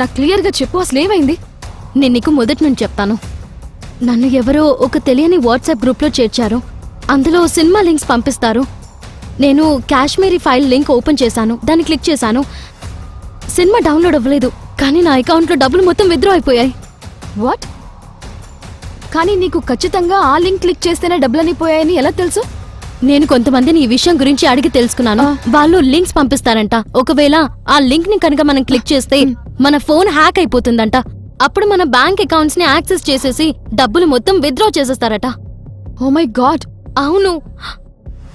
నాకు క్లియర్గా చెప్పు అసలు ఏమైంది నేను నీకు మొదటి నుంచి చెప్తాను. నన్ను ఎవరో ఒక తెలియని వాట్సాప్ గ్రూప్లో చేర్చారు. అందులో సినిమా లింక్స్ పంపిస్తారు. నేను కాశ్మీరీ ఫైల్ లింక్ ఓపెన్ చేశాను. దాన్ని క్లిక్ చేశాను. సినిమా డౌన్లోడ్ అవ్వలేదు. కానీ నా అకౌంట్లో డబ్బులు మొత్తం విత్డ్రా అయిపోయాయి. వాట్? కానీ నీకు ఖచ్చితంగా ఆ లింక్ క్లిక్ చేస్తేనే డబ్బులని పోయాయని ఎలా తెలుసు? నేను కొంతమందిని ఈ విషయం గురించి అడిగి తెలుసుకున్నాను. వాళ్ళు లింక్స్ పంపిస్తారంట. ఒకవేళ ఆ లింక్ని కనుక మనం క్లిక్ చేస్తే మన ఫోన్ హ్యాక్ అయిపోతుందంట. అప్పుడు మన బ్యాంక్ అకౌంట్స్ని యాక్సెస్ చేసేసి డబ్బులు మొత్తం విత్డ్రా చేసేస్తారట. Oh my God! అవును.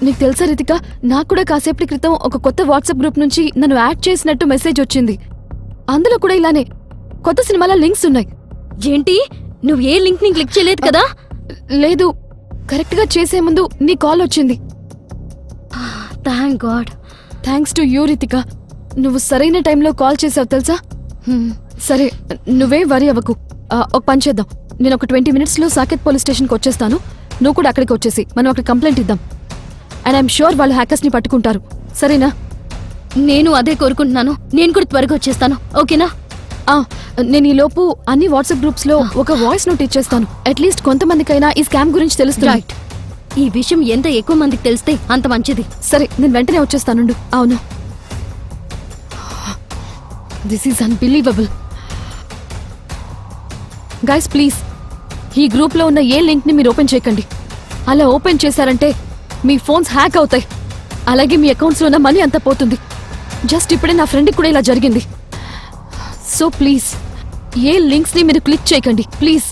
నీకు తెలుసా రితిక? నాకు కూడా కాసేపటి క్రితం ఒక కొత్త వాట్సాప్ గ్రూప్ నుంచి నన్ను యాడ్ చేసినట్టు మెసేజ్ వచ్చింది. అందులో కూడా ఇలానే కొత్త సినిమాల లింక్స్ ఉన్నాయి. ఏంటి? నువ్వు ఏ లింక్ని క్లిక్ చేయలేదు కదా? లేదు. కరెక్ట్గా చేసే ముందు నీ కాల్ వచ్చింది. Thank god. Thanks to you Ritika. నువ్వు సరైన టైంలో కాల్ చేసావు తెలుసా? సరే నువ్వే వరి అవ్వకు. ఒక పని చేద్దాం. నేను ఒక ట్వంటీ మినిట్స్లో సాకెత్ పోలీస్ స్టేషన్కి వచ్చేస్తాను. నువ్వు కూడా అక్కడికి వచ్చేసి మనం అక్కడ కంప్లైంట్ ఇద్దాం. అండ్ ఐఎమ్ షూర్ వాళ్ళు హ్యాకర్స్ని పట్టుకుంటారు. సరేనా? నేను అదే కోరుకుంటున్నాను. నేను కూడా త్వరగా వచ్చేస్తాను. ఓకేనా? నేను ఈ లోపు అన్ని వాట్సాప్ గ్రూప్స్లో ఒక వాయిస్ నోట్ ఇచ్చేస్తాను. అట్లీస్ట్ కొంతమందికైనా ఈ స్కామ్ గురించి తెలుస్తుంది. రైట్ ఈ విషయం ఎంత ఎక్కువ మందికి తెలిస్తే అంత మంచిది. సరే నేను వెంటనే వచ్చేస్తానుండు. అవును. This is unbelievable guys please ఈ గ్రూప్లో ఉన్న ఏ లింక్ని మీరు ఓపెన్ చేయకండి. అలా ఓపెన్ చేశారంటే మీ ఫోన్స్ హ్యాక్ అవుతాయి. అలాగే మీ అకౌంట్స్లో ఉన్న మనీ అంతా పోతుంది. జస్ట్ ఇప్పుడే నా ఫ్రెండ్కి కూడా ఇలా జరిగింది. సో ప్లీజ్ ఏ లింక్స్ని మీరు క్లిక్ చేయకండి. ప్లీజ్